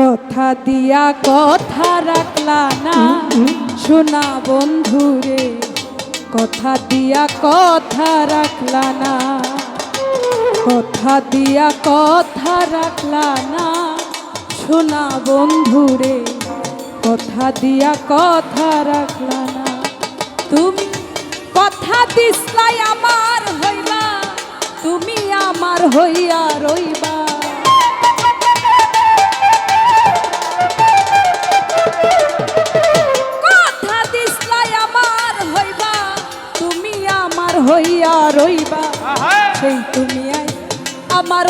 কথা দিয়া কথা রাখলা না। শোনা বন্ধুরে কথা দিয়া কথা রাখলা না। কথা দিয়া কথা রাখলা না। শোনা বন্ধুরে কথা দিয়া কথা রাখলা না। তুমি কথা দিসলাই আমার হইবা তুমি আমার হইয়া রইবা।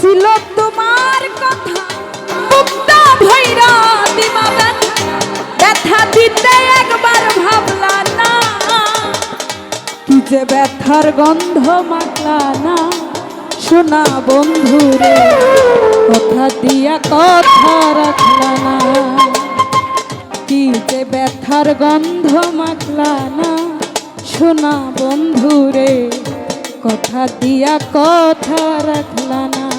ছিল তোমার কথা। ভৈরা ব্যথা। দিতে একবার ভাবলা না। কি যে ব্যথার গন্ধ মাখলা না। শোনা বন্ধুরে কথা দিয়া কথা রাখলা না। কি যে ব্যথার গন্ধ মাখলা না। শোনা বন্ধুরে কথা দিয়া কথা রাখলা না।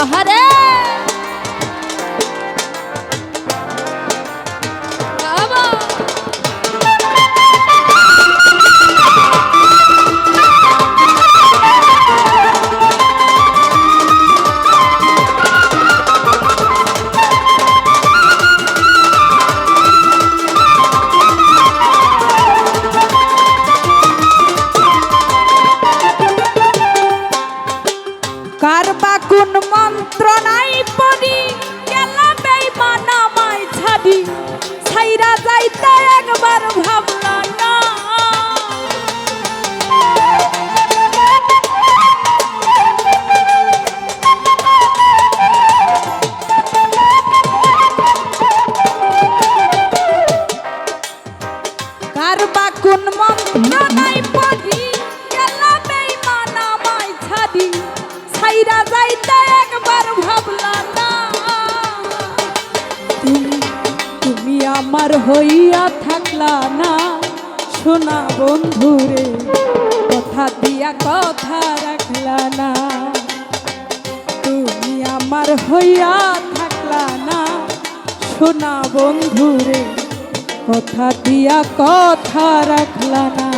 Oh, Ahora. কোন মন্ত্র হইয়া থাকলা না। শোনা বন্ধুরে কথা দিয়া কথা রাখলা না। তুমি আমার হইয়া থাকলা না। শোনা বন্ধুরে কথা দিয়া কথা রাখলা না।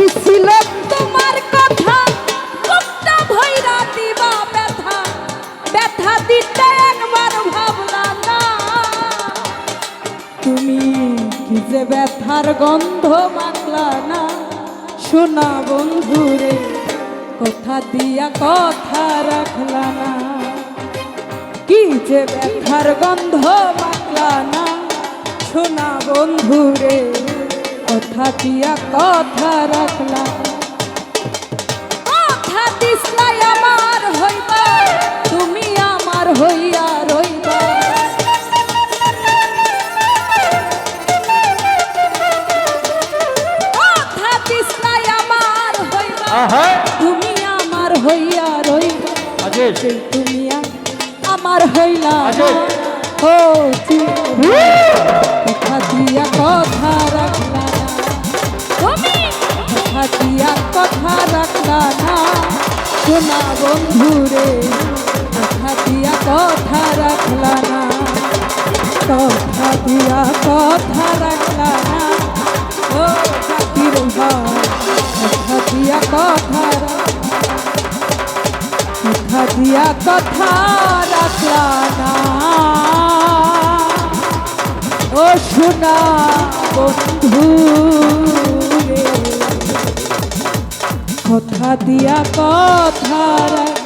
কি ছিল তোমার কথা বুকটা ভৈরা দিবা ব্যথা? ব্যথা দিতে একবার ভাবলা না। তুমি কি যে ব্যথার গন্ধ মাখলা না? শোনা বন্ধুরে কথা দিয়া কথা রাখলা না। কি যে ব্যথার গন্ধ মাখলা না? শোনা বন্ধুরে কথা দিয়া কথা কথা দিসলাই আমার হইবা তুমি আমার হইয়া রইবা। কথা দিসলাই আমার হইবা তুমি আমার হইয়া রইবা। সেই তুমি আমার হইলা ও কথা দিয়া কথা কথা দিয়া কথা রাখলা না। শোনা বন্ধুরে কথা দিয়া কথা রাখলা না। কথা দিয়া কথা রাখলা না। ও ভাই, কথা দিয়া কথা কথা দিয়া কথা রাখলা না। ও শোনা বন্ধু। কথা দিয়া কথা রাখলা